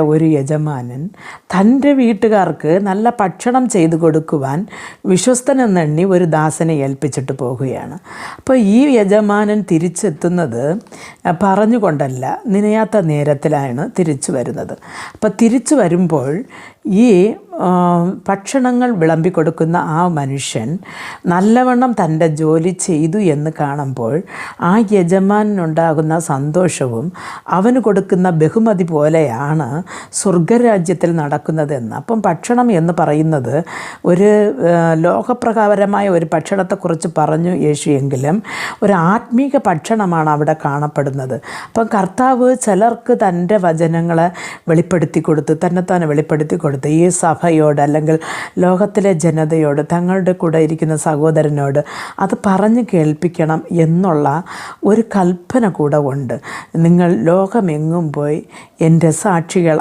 ഒരു യജമാനൻ തന്റെ വീട്ടുകാർക്ക് നല്ല ഭക്ഷണം ചെയ്തു കൊടുക്കുവാൻ വിശ്വസ്തനെന്നെണ്ണി ഒരു ദാസനെ ഏൽപ്പിച്ചിട്ട് പോകുകയാണ്. അപ്പോൾ ഈ യജമാനൻ തിരിച്ചെത്തുന്നത് പറഞ്ഞുകൊണ്ടല്ല നനയാത്ത നേരത്തിലാണ് തിരിച്ചു വരുന്നത്. അപ്പോൾ തിരിച്ചു വരുമ്പോൾ ഈ ഭക്ഷണങ്ങൾ വിളമ്പിക്കൊടുക്കുന്ന ആ മനുഷ്യൻ നല്ലവണ്ണം തന്റെ ജോലി ചെയ്തു എന്ന് കാണുമ്പോൾ ആ യജമാനുണ്ടാകുന്ന സന്തോഷവും അവന് കൊടുക്കുന്ന ബഹുമതി പോലെയാണ് സ്വർഗരാജ്യത്തിൽ നടക്കുന്നതെന്ന് അപ്പം ഭക്ഷണം എന്ന് പറയുന്നത് ഒരു ലോകപ്രകാരമായ ഒരു ഭക്ഷണത്തെക്കുറിച്ച് പറഞ്ഞു യേശു എങ്കിലും ഒരു ആത്മീക ഭക്ഷണമാണ് അവിടെ കാണപ്പെടുന്നത്. അപ്പം കർത്താവ് ചിലർക്ക് തന്റെ വചനങ്ങളെ വെളിപ്പെടുത്തി കൊടുത്ത് തന്നെത്താനെ വെളിപ്പെടുത്തി കൊടുത്ത് ഈ സഭയോട് അല്ലെങ്കിൽ ലോകത്തിലെ ജനതയോട് തങ്ങളുടെ കൂടെ ഇരിക്കുന്ന സഹോദരനോട് അത് പറഞ്ഞു കേൾപ്പിക്കണം എന്നുള്ള ഒരു കൽപ്പന കൂടെ ഉണ്ട്. നിങ്ങൾ ലോകമെങ്ങും പോയി എന്റെ സാക്ഷികൾ